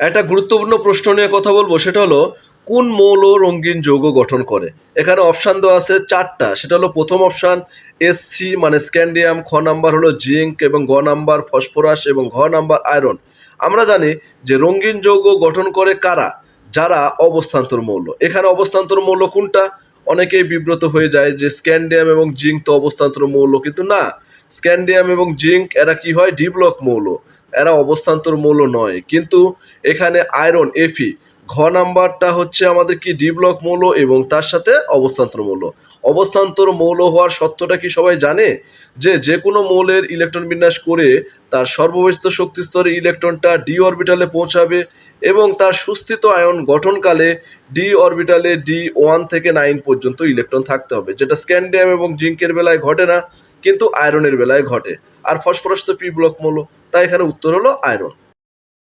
একটা গুরুত্বপূর্ণ প্রশ্ন নিয়ে কথা বলব, সেটা হলো, কোন মৌল রঙিন যৌগ গঠন করে? এখানে অপশান দেওয়া আছে চারটা, সেটা হলো প্রথম অপশান এসসি মানে স্ক্যান্ডিয়াম খ নাম্বার হলো জিঙ্ক এবং গ নাম্বার ফসফরাস এবং ঘ নাম্বার আয়রন আমরা জানি যে রঙিন যৌগ গঠন করে কারা? যারা অবস্থান্তর মৌল। এখানে অবস্থান্তর মৌল কোনটা? অনেকেই বিব্রত হয়ে যায় যে স্ক্যান্ডিয়াম এবং জিঙ্ক তো অবস্থান্তর মৌল, কিন্তু না। স্ক্যান্ডিয়াম এবং জিঙ্ক, এরা কি হয়? ডিব্লক মৌল। এরা অবস্থান্তর মৌল নয়। কিন্তু এখানে আয়রন এফি ঘ নাম্বারটা হচ্ছে আমাদের কি ডি ব্লক মৌল এবং তার সাথে অবস্থান্তর মৌল। অবস্থান্তর মৌল হওয়ার সত্যটা কি সবাই জানে? যে যে কোনো মৌলের ইলেকট্রন বিন্যাস করে তার সর্বব্যস্ত শক্তি স্তরে ইলেকট্রনটা ডি অরবিটালে পৌঁছাবে এবং তার সুস্থিত আয়ন গঠনকালে ডি অরবিটালে ডি ওয়ান থেকে নাইন পর্যন্ত ইলেকট্রন থাকতে হবে, যেটা স্ক্যান্ডিয়াম এবং জিঙ্কের বেলায় ঘটে না, কিন্তু আয়রনের বেলায় ঘটে। আর ফসফরাস তো পি ব্লক মৌল, তাই এখানে উত্তর হলো আয়রন।